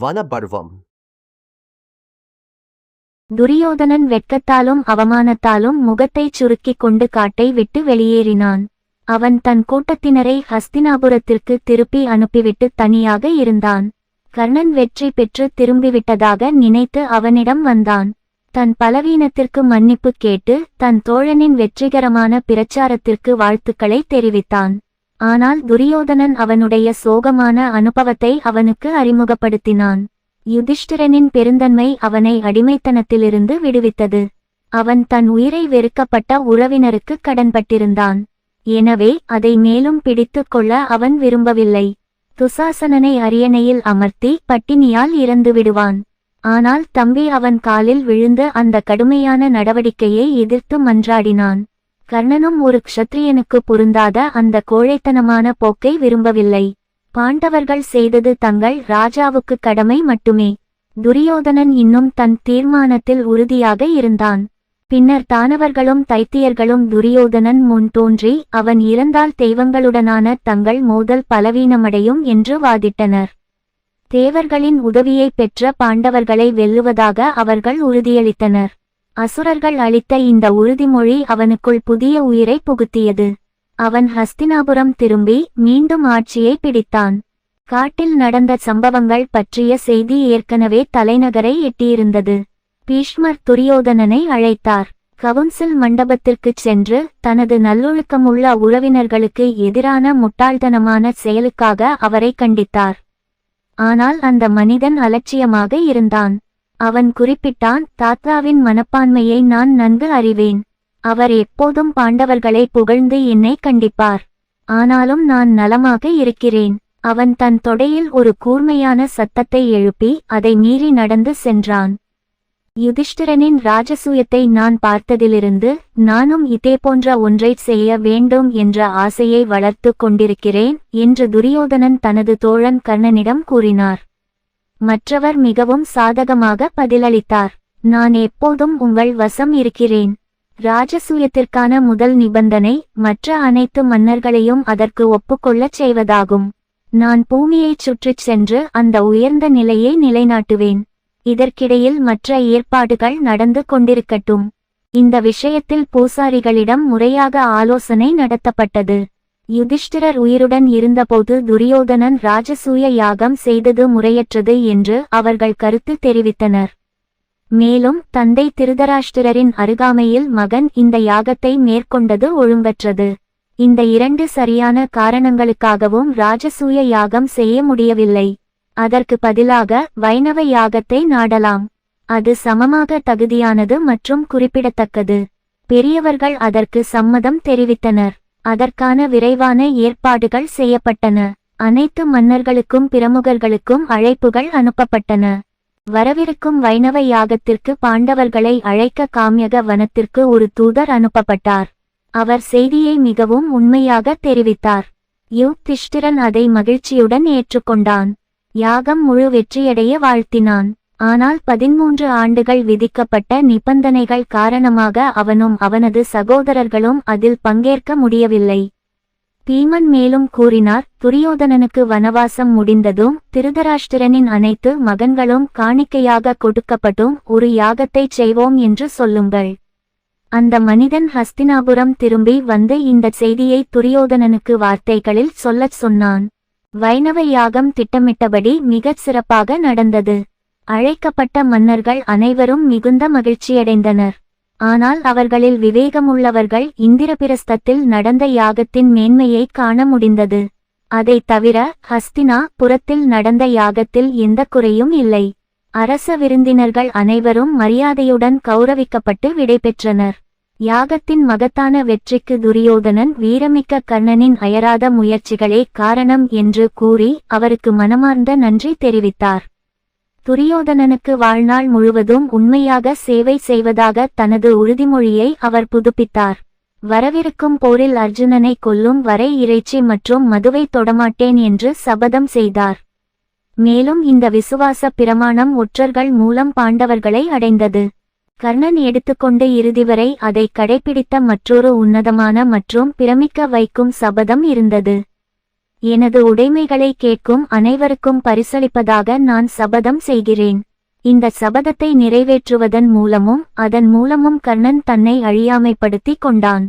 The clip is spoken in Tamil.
வனபர்வம் துரியோதனன் வெட்கத்தாலும் அவமானத்தாலும் முகத்தைச் சுருக்கிக் கொண்டு காட்டை விட்டு வெளியேறினான். அவன் தன் கூட்டத்தினரை ஹஸ்தினாபுரத்திற்கு திருப்பி அனுப்பிவிட்டு தனியாக இருந்தான். கர்ணன் வெற்றி பெற்று திரும்பிவிட்டதாக நினைத்து அவனிடம் வந்தான். தன் பலவீனத்திற்கு மன்னிப்பு கேட்டு தன் தோழனின் வெற்றிகரமான பிரச்சாரத்திற்கு வாழ்த்துக்களை தெரிவித்தான். ஆனால் துரியோதனன் அவனுடைய சோகமான அனுபவத்தை அவனுக்கு அறிமுகப்படுத்தினான். யுதிஷ்டிரனின் பெருந்தன்மை அவனை அடிமைத்தனத்திலிருந்து விடுவித்தது. அவன் தன் உயிரை வெறுக்கப்பட்ட உறவினருக்கு கடன்பட்டிருந்தான். எனவே அதை மேலும் பிடித்துக் கொள்ள அவன் விரும்பவில்லை. துசாசனனை அரியணையில் அமர்த்தி பட்டினியால் இறந்து விடுவான். ஆனால் தம்பி அவன் காலில் விழுந்து அந்த கடுமையான நடவடிக்கையை எதிர்த்து மன்றாடினான். கர்ணனும் ஒரு க்ஷத்ரியனுக்கு பொருந்தாத அந்த கோழைத்தனமான போக்கை விரும்பவில்லை. பாண்டவர்கள் செய்தது தங்கள் ராஜாவுக்கு கடமை மட்டுமே. துரியோதனன் இன்னும் தன் தீர்மானத்தில் உறுதியாக இருந்தான். பின்னர் தானவர்களும் தைத்தியர்களும் துரியோதனன் முன் தோன்றி அவன் இறந்தால் தெய்வங்களுடனான தங்கள் மோதல் பலவீனமடையும் என்று வாதிட்டனர். தேவர்களின் உதவியை பெற்ற பாண்டவர்களை வெல்லுவதாக அவர்கள் உறுதியளித்தனர். அசுரர்கள் அளித்த இந்த உறுதிமொழி அவனுக்குள் புதிய உயிரை புகுத்தியது. அவன் ஹஸ்தினாபுரம் திரும்பி மீண்டும் ஆட்சியை பிடித்தான். காட்டில் நடந்த சம்பவங்கள் பற்றிய செய்தி ஏற்கனவே தலைநகரை எட்டியிருந்தது. பீஷ்மர் துரியோதனனை அழைத்தார். கவுன்சில் மண்டபத்திற்குச் சென்று தனது நல்லொழுக்கமுள்ள உறவினர்களுக்கு எதிரான முட்டாள்தனமான செயலுக்காக அவரை கண்டித்தார். ஆனால் அந்த மனிதன் அலட்சியமாக இருந்தான். அவன் குறிப்பிட்டான் தாத்தாவின் மனப்பான்மையை நான் நன்கு அறிவேன். அவர் எப்போதும் பாண்டவர்களை புகழ்ந்து என்னை கண்டிப்பார். ஆனாலும் நான் நலமாக இருக்கிறேன். அவன் தன் தொடையில் ஒரு கூர்மையான சத்தத்தை எழுப்பி அதை மீறி நடந்து சென்றான். யுதிஷ்டிரனின் ராஜசூயத்தை நான் பார்த்ததிலிருந்து நானும் இதேபோன்ற ஒன்றை செய்ய வேண்டும் என்ற ஆசையை வளர்த்து கொண்டிருக்கிறேன் என்று துரியோதனன் தனது தோழன் கர்ணனிடம் கூறினார். மற்றவர் மிகவும் சாதகமாக பதிலளித்தார். நான் எப்போதும் உங்கள் வசம் இருக்கிறேன். ராஜசூயத்திற்கான முதல் நிபந்தனை மற்ற அனைத்து மன்னர்களையும் அதற்கு ஒப்புக்கொள்ளச் செய்வதாகும். நான் பூமியைச் சுற்றிச் சென்று அந்த உயர்ந்த நிலையை நிலைநாட்டுவேன். இதற்கிடையில் மற்ற ஏற்பாடுகள் நடந்து கொண்டிருக்கட்டும். இந்த விஷயத்தில் பூசாரிகளிடம் முறையாக ஆலோசனை நடத்தப்பட்டது. யுதிஷ்டிரர் உயிருடன் இருந்தபோது துரியோதனன் ராஜசூய யாகம் செய்தது முறையற்றது என்று அவர்கள் கருத்து தெரிவித்தனர். மேலும் தந்தை திருதராஷ்டிரரின் அருகாமையில் மகன் இந்த யாகத்தை மேற்கொண்டது ஒழுங்கற்றது. இந்த இரண்டு சரியான காரணங்களுக்காகவும் ராஜசூய யாகம் செய்ய முடியவில்லை. அதற்கு பதிலாக வைணவ யாகத்தை நாடலாம். அது சமமாக தகுதியானது மற்றும் குறிப்பிடத்தக்கது. பெரியவர்கள் அதற்கு சம்மதம் தெரிவித்தனர். அதற்கான விரைவான ஏற்பாடுகள் செய்யப்பட்டன. அனைத்து மன்னர்களுக்கும் பிரமுகர்களுக்கும் அழைப்புகள் அனுப்பப்பட்டன. வரவிருக்கும் வைணவ யாகத்திற்கு பாண்டவர்களை அழைக்க காமியக வனத்திற்கு ஒரு தூதர் அனுப்பப்பட்டார். அவர் செய்தியை மிகவும் உண்மையாக தெரிவித்தார். யுக்திஷ்டிரன் அதை மகிழ்ச்சியுடன் ஏற்றுக்கொண்டான். யாகம் முழு வெற்றியடைய வாழ்த்தினான். ஆனால் பதிமூன்று ஆண்டுகள் விதிக்கப்பட்ட நிபந்தனைகள் காரணமாக அவனும் அவனது சகோதரர்களும் அதில் பங்கேற்க முடியவில்லை. பீமன் மேலும் கூறினார் துரியோதனனுக்கு வனவாசம் முடிந்ததும் திருதராஷ்டிரனின் அனைத்து மகன்களும் காணிக்கையாக கொடுக்கப்பட்டும் ஒரு யாகத்தைச் செய்வோம் என்று சொல்லுங்கள். அந்த மனிதன் ஹஸ்தினாபுரம் திரும்பி வந்து இந்த செய்தியை துரியோதனனுக்கு வார்த்தைகளில் சொல்லச் சொன்னான். வைணவ யாகம் திட்டமிட்டபடி மிகச் சிறப்பாக நடந்தது. அழைக்கப்பட்ட மன்னர்கள் அனைவரும் மிகுந்த மகிழ்ச்சியடைந்தனர். ஆனால் அவர்களில் விவேகமுள்ளவர்கள் இந்திரபிரஸ்தத்தில் நடந்த யாகத்தின் மேன்மையை காண முடிந்தது. அதைத் தவிர ஹஸ்தினா புறத்தில் நடந்த யாகத்தில் எந்த குறையும் இல்லை. அரச விருந்தினர்கள் அனைவரும் மரியாதையுடன் கௌரவிக்கப்பட்டு விடைபெற்றனர். யாகத்தின் மகத்தான வெற்றிக்கு துரியோதனன் வீரமிக்க கர்ணனின் அயராத முயற்சிகளே காரணம் என்று கூறி அவருக்கு மனமார்ந்த நன்றி தெரிவித்தார். துரியோதனனுக்கு வாழ்நாள் முழுவதும் உண்மையாக சேவை செய்வதாக தனது உறுதிமொழியை அவர் புதுப்பித்தார். வரவிருக்கும் போரில் அர்ஜுனனை கொல்லும் வரை இறைச்சி மற்றும் மதுவை தொடமாட்டேன் என்று சபதம் செய்தார். மேலும் இந்த விசுவாச பிரமாணம் ஒற்றர்கள் மூலம் பாண்டவர்களை அடைந்தது. கர்ணன் எடுத்துக்கொண்டு இறுதிவரை அதை கடைபிடித்த மற்றொரு உன்னதமான மற்றும் பிரமிக்க வைக்கும் சபதம் இருந்தது. எனது உடைமைகளை கேட்கும் அனைவருக்கும் பரிசளிப்பதாக நான் சபதம் செய்கிறேன். இந்த சபதத்தை நிறைவேற்றுவதன் மூலமும் அதன் மூலமும் கர்ணன் தன்னை அழியாமைப்படுத்திக் கொண்டான்.